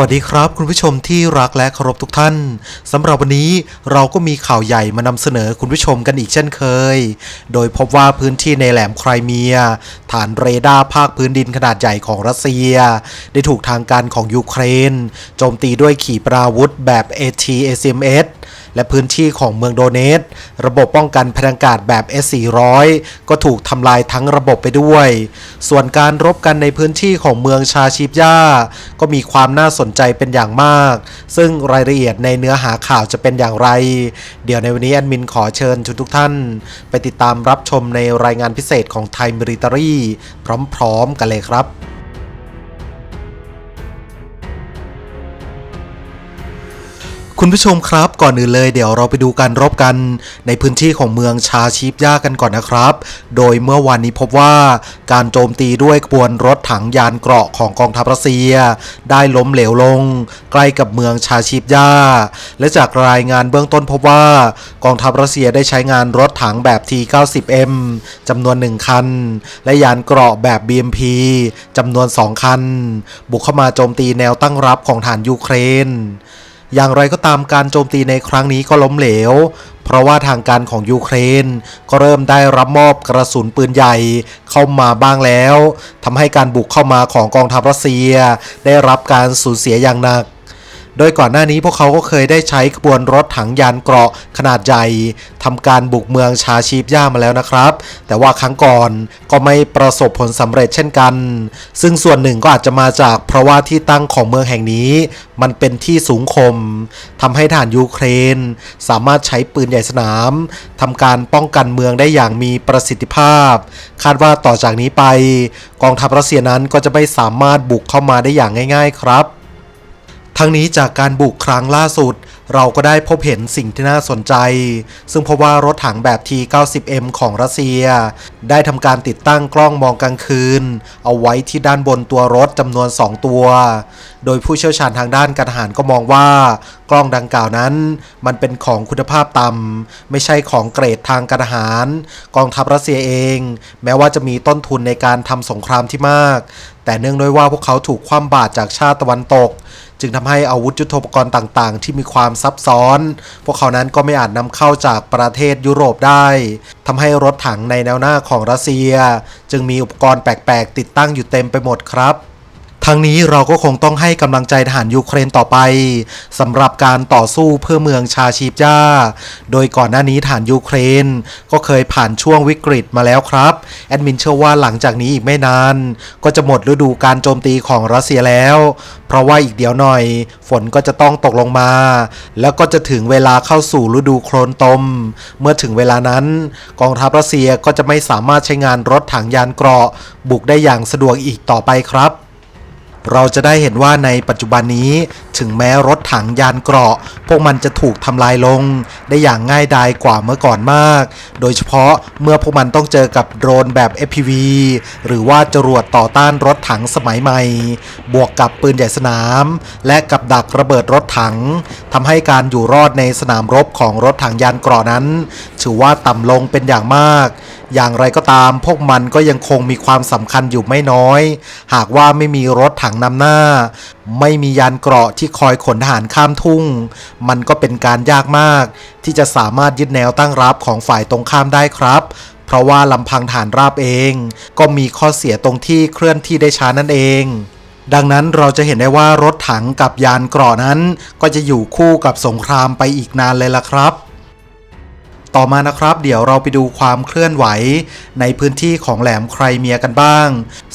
วัสดีครับคุณผู้ชมที่รักและเคารพทุกท่านสำหรับวันนี้เราก็มีข่าวใหญ่มานำเสนอคุณผู้ชมกันอีกเช่นเคย โดยพบว่าพื้นที่ในแหลมไครเมีย ฐานเรดาร์ภาคพื้นดินขนาดใหญ่ของรัสเซีย ได้ถูกทางการของยูเครนโจมตีด้วยขีปนาวุธแบบ AT-ACMS และพื้นที่ของเมืองโดเนตระบบป้องกันพลังกาศแบบ S400 ก็ถูกทำลายทั้งระบบไปด้วย ส่วนการรบกันในพื้นที่ของเมืองชาชิบย่า ก็มีความน่าสนใจเป็นอย่างมาก ซึ่งรายละเอียดในเนื้อหาข่าวจะเป็นอย่างไร เดี๋ยวในวันนี้แอดมินขอเชิญทุกๆท่าน ไปติดตามรับชมในรายงานพิเศษของไทยมิริตารีพร้อมๆกันเลยครับ คุณผู้ชมครับก่อนอื่นเลยเดี๋ยวเราไปดูการรบกันในพื้นที่ของเมืองชาชิปย่ากันก่อนนะครับ โดยเมื่อวานนี้พบว่าการโจมตีด้วยขบวนรถถังยานเกราะของกองทัพรัสเซีย ได้ล้มเหลวลง ใกล้กับเมืองชาชิปย่าและจากรายงานเบื้องต้นพบว่ากองทัพรัสเซียได้ใช้งานรถถังแบบ T90M จำนวน 1 คัน และยานเกราะแบบ BMP จำนวน 2 คัน บุกเข้ามาโจมตีแนวตั้งรับของฐานยูเครน อย่างไรก็ตามการโจมตีในครั้งนี้ก็ล้มเหลว เพราะว่าทางการของยูเครน ก็เริ่มได้รับมอบกระสุนปืนใหญ่เข้ามาบ้างแล้วทำให้การบุกเข้ามาของกองทัพรัสเซีย ได้รับการสูญเสียอย่างหนัก โดยก่อนหน้านี้พวกเขาก็เคยได้ใช้ขบวนรถถังยานเกราะขนาดใหญ่ทำการบุกเมืองชาชีปย่ามาแล้วนะครับ แต่ว่าครั้งก่อนก็ไม่ประสบผลสำเร็จเช่นกัน ซึ่งส่วนหนึ่งก็อาจจะมาจากเพราะว่าที่ตั้งของเมืองแห่งนี้ มันเป็นที่สูงคมทำให้ฐานยูเครน สามารถใช้ปืนใหญ่สนามทำการป้องกันเมืองได้อย่างมีประสิทธิภาพ คาดว่าต่อจากนี้ไป กองทัพรัสเซียนั้นก็จะไม่สามารถบุกเข้ามาได้อย่างง่าย ๆ ครับ ทั้งนี้จากการบุกครั้งล่าสุด เราก็ได้พบเห็นสิ่งที่น่าสนใจ ซึ่งพบว่ารถถังแบบ T90M ของรัสเซีย ได้ทำการติดตั้งกล้องมองกลางคืน เอาไว้ที่ด้านบนตัวรถจำนวน 2 ตัว โดยผู้เชี่ยวชาญทางด้านการทหารก็มองว่ากล้องดังกล่าวนั้น มันเป็นของคุณภาพต่ำไม่ใช่ของเกรดทางการทหาร กองทัพรัสเซียเอง แม้ว่าจะมีต้นทุนในการทำสงครามที่มาก แต่เนื่องด้วยว่าพวกเขาถูกคว่ำบาตรจากชาติตะวันตก จึงทำให้อาวุธยุทโธปกรณ์ต่างๆ ที่มีความซับซ้อน พวกเขานั้นก็ไม่อาจนำเข้าจากประเทศยุโรปได้ทำให้รถถังในแนวหน้าของรัสเซีย จึงมีอุปกรณ์แปลกๆ ติดตั้งอยู่เต็มไปหมดครับ ทั้งนี้เราก็คงต้องให้กำลังใจทหารยูเครนต่อไปสำหรับการต่อสู้เพื่อเมืองชาชีปย่า โดยก่อนหน้านี้ทหารยูเครน ก็เคยผ่านช่วงวิกฤตมาแล้วครับ แอดมินเชื่อว่าหลังจากนี้อีกไม่นาน ก็จะหมดฤดูการโจมตีของรัสเซียแล้ว เพราะว่าอีกเดี๋ยวหน่อย ฝนก็จะต้องตกลงมา แล้วก็จะถึงเวลาเข้าสู่ฤดูโคลนตม เมื่อถึงเวลานั้น กองทัพรัสเซียก็จะไม่สามารถใช้งานรถถังยานเกราะ บุกได้อย่างสะดวกอีกต่อไปครับ เราจะได้เห็นว่าในปัจจุบันนี้ถึงแม้รถถังยานเกราะ พวกมันจะถูกทำลายลง ได้อย่างง่ายดายกว่าเมื่อก่อนมาก โดยเฉพาะเมื่อพวกมันต้องเจอกับโดรนแบบ FPV หรือว่าจรวดต่อต้านรถถังสมัยใหม่ บวกกับปืนใหญ่สนาม และกับดักระเบิดรถถังทำให้การอยู่รอดในสนามรบของรถถังยานเกราะนั้น ถือว่าต่ำลงเป็นอย่างมาก อย่างไรก็ตามพวกมันก็ยังคงมีความสำคัญอยู่ไม่น้อย หากว่าไม่มีรถถังนำหน้า ไม่มียานเกราะที่คอยขนทหารข้ามทุ่ง มันก็เป็นการยากมาก ที่จะสามารถยึดแนวตั้งรับของฝ่ายตรงข้ามได้ครับเพราะว่าลำพังฐานราบเอง ก็มีข้อเสียตรงที่เคลื่อนที่ได้ช้านั่นเอง ดังนั้นเราจะเห็นได้ว่ารถถังกับยานเกราะนั้น ก็จะอยู่คู่กับสงครามไปอีกนานเลยล่ะครับ ต่อมานะครับ เดี๋ยวเราไปดูความเคลื่อนไหว ในพื้นที่ของแหลมไครเมียกันบ้าง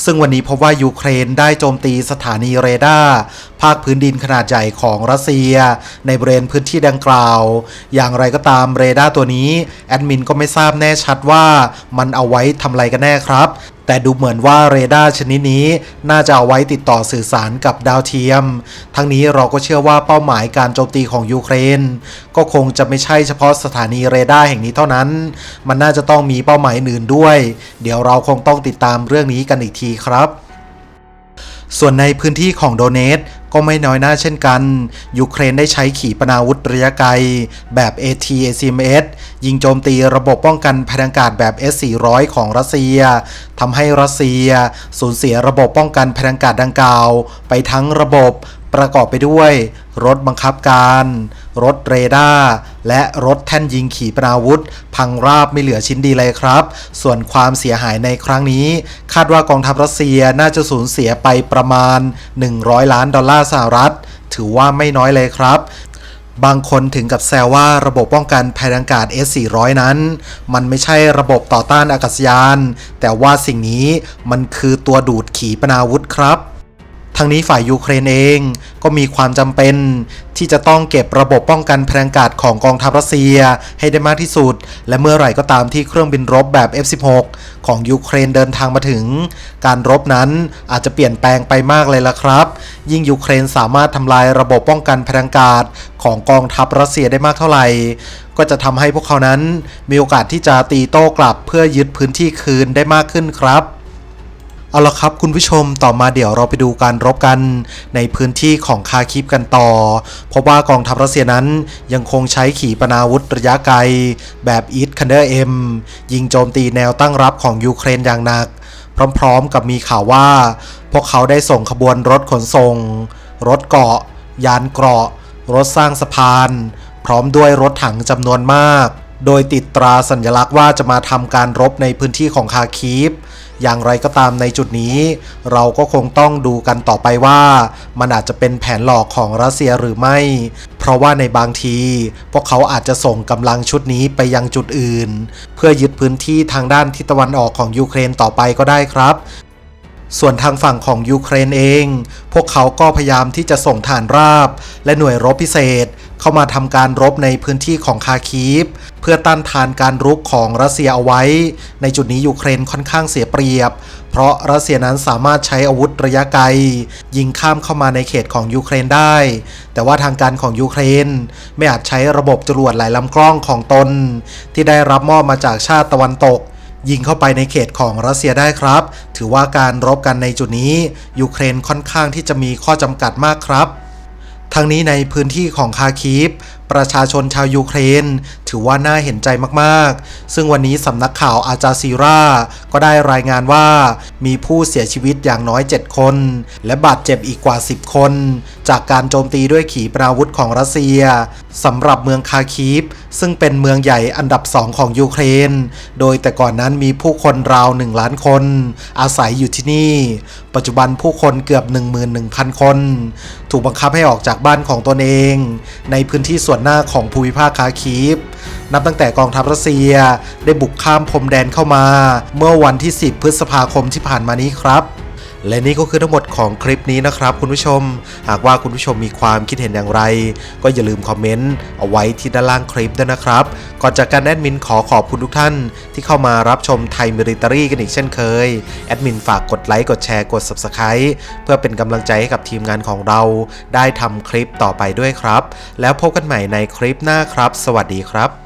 ซึ่งวันนี้พบว่ายูเครนได้โจมตีสถานีเรดาร์ภาคพื้นดินขนาดใหญ่ของรัสเซีย ในบริเวณพื้นที่ดังกล่าว อย่างไรก็ตามเรดาร์ตัวนี้ แอดมินก็ไม่ทราบแน่ชัดว่ามันเอาไว้ทำอะไรกันแน่ครับแต่ดูเหมือนว่าเรดาร์ชนิดนี้น่าจะเอาไว้ติดต่อสื่อสารกับดาวเทียม ทั้งนี้เราก็เชื่อว่าเป้าหมายการโจมตีของยูเครน ก็คงจะไม่ใช่เฉพาะสถานีเรดาร์แห่งนี้เท่านั้น มันน่าจะต้องมีเป้าหมายอื่นด้วย เดี๋ยวเราคงต้องติดตามเรื่องนี้กันอีกทีครับ ส่วนในพื้นที่ของโดเนตก็ไม่น้อยหน้าเช่นกัน ยูเครนได้ใช้ขีปนาวุธระยะไกล แบบ AT-ACMS ยิงโจมตีระบบป้องกันภัยอากาศแบบ S-400 ของรัสเซีย ทำให้รัสเซีย สูญเสียระบบป้องกันภัยอากาศดังกล่าว ไปทั้งระบบประกอบไปด้วย รถบังคับการ รถเรดาร์ และรถแท่นยิงขีปนาวุธ พังราบไม่เหลือชิ้นดีเลยครับ ส่วนความเสียหายในครั้งนี้ คาดว่ากองทัพรัสเซียน่าจะสูญเสียไปประมาณ 100 ล้านดอลลาร์สหรัฐ ถือว่าไม่น้อยเลยครับบางคนถึงกับแซวว่าระบบป้องกันภัยทางอากาศ S400 นั้น มันไม่ใช่ระบบต่อต้านอากาศยาน แต่ว่าสิ่งนี้มันคือตัวดูดขีปนาวุธครับ ทั้งนี้ฝ่ายยูเครนเองก็มีความจำเป็นที่จะต้องเก็บระบบป้องกันพลังกาศของกองทัพรัสเซียให้ได้มากที่สุด และเมื่อไหร่ก็ตามที่เครื่องบินรบแบบ F16 ของยูเครนเดินทางมาถึง การรบนั้นอาจจะเปลี่ยนแปลงไปมากเลยล่ะครับ ยิ่งยูเครนสามารถทำลายระบบป้องกันพลังกาศของกองทัพรัสเซียได้มากเท่าไหร่ ก็จะทำให้พวกเขานั้นมีโอกาสที่จะตีโต้กลับเพื่อยึดพื้นที่คืนได้มากขึ้นครับ เอาละครับคุณผู้ชมต่อมาเดี๋ยวเราไปดูการรบกันในพื้นที่ของคาคิฟกันต่อ เพราะว่ากองทัพรัสเซียนั้นยังคงใช้ขีปนาวุธระยะไกล แบบอีทคันเดอร์เอ็มยิงโจมตีแนวตั้งรับของยูเครนอย่างหนัก พร้อมๆกับมีข่าวว่า พวกเขาได้ส่งขบวนรถขนส่ง รถเกราะ ยานเกราะ รถสร้างสะพาน พร้อมด้วยรถถังจำนวนมาก โดยติดตราสัญลักษณ์ว่าจะมาทำการรบในพื้นที่ของคาคีฟ อย่างไรก็ตามในจุดนี้ เราก็คงต้องดูกันต่อไปว่า มันอาจจะเป็นแผนหลอกของรัสเซียหรือไม่ เพราะว่าในบางที พวกเขาอาจจะส่งกำลังชุดนี้ไปยังจุดอื่น เพื่อยึดพื้นที่ทางด้านทิศตะวันออกของยูเครนต่อไปก็ได้ครับ ส่วนทางฝั่งของยูเครนเอง พวกเขาก็พยายามที่จะส่งฐานราบ และหน่วยรบพิเศษ เข้ามาทำการรบในพื้นที่ของคาคีฟ เพื่อต้านทานการรุกของรัสเซียเอาไว้ ในจุดนี้ยูเครนค่อนข้างเสียเปรียบ เพราะรัสเซียนั้นสามารถใช้อาวุธระยะไกล ยิงข้ามเข้ามาในเขตของยูเครนได้ แต่ว่าทางการของยูเครน ไม่อาจใช้ระบบจรวดหลายลำกล้องของตน ที่ได้รับมอบมาจากชาติตะวันตก ยิงเข้าไปในเขตของรัสเซียได้ครับ ถือว่าการรบกันในจุดนี้ ยูเครนค่อนข้างที่จะมีข้อจำกัดมากครับทั้งนี้ในพื้นที่ของคาคีฟ ประชาชนชาวยูเครน ถือว่าน่าเห็นใจมากๆ ซึ่งวันนี้สำนักข่าวอาจาซีราก็ได้รายงานว่ามีผู้เสียชีวิตอย่างน้อย 7 คน และบาดเจ็บอีกกว่า 10 คน จากการโจมตีด้วยขีปนาวุธของรัสเซียสำหรับเมืองคาคีฟ ซึ่งเป็นเมืองใหญ่อันดับ2ของยูเครน โดยแต่ก่อนนั้นมีผู้คนราว 1 ล้านคน อาศัยอยู่ที่นี่ ปัจจุบันผู้คนเกือบ 11,000 คน ถูกบังคับให้ออกจากบ้านของตนเอง ในพื้นที่ส่วนหน้าของภูมิภาคคาคีฟ นับตั้งแต่กองทัพรัสเซีย ได้บุกข้ามพรมแดนเข้ามา เมื่อวันที่ 10 พฤษภาคมที่ผ่านมานี้ครับและนี่ก็คือทั้งหมดของคลิปนี้นะครับคุณผู้ชม หากว่าคุณผู้ชมมีความคิดเห็นอย่างไร ก็อย่าลืมคอมเมนต์ เอาไว้ที่ด้านล่างคลิปด้วยนะครับ ก่อนจากการแอดมินขอขอบคุณทุกท่าน ที่เข้ามารับชมไทยมิริตรีกันอีกเช่นเคย แอดมินฝากกดไลค์ กดแชร์ กด Subscribe เพื่อเป็นกำลังใจให้กับทีมงานของเรา ได้ทำคลิปต่อไปด้วยครับ แล้วพบกันใหม่ในคลิปหน้าครับ สวัสดีครับ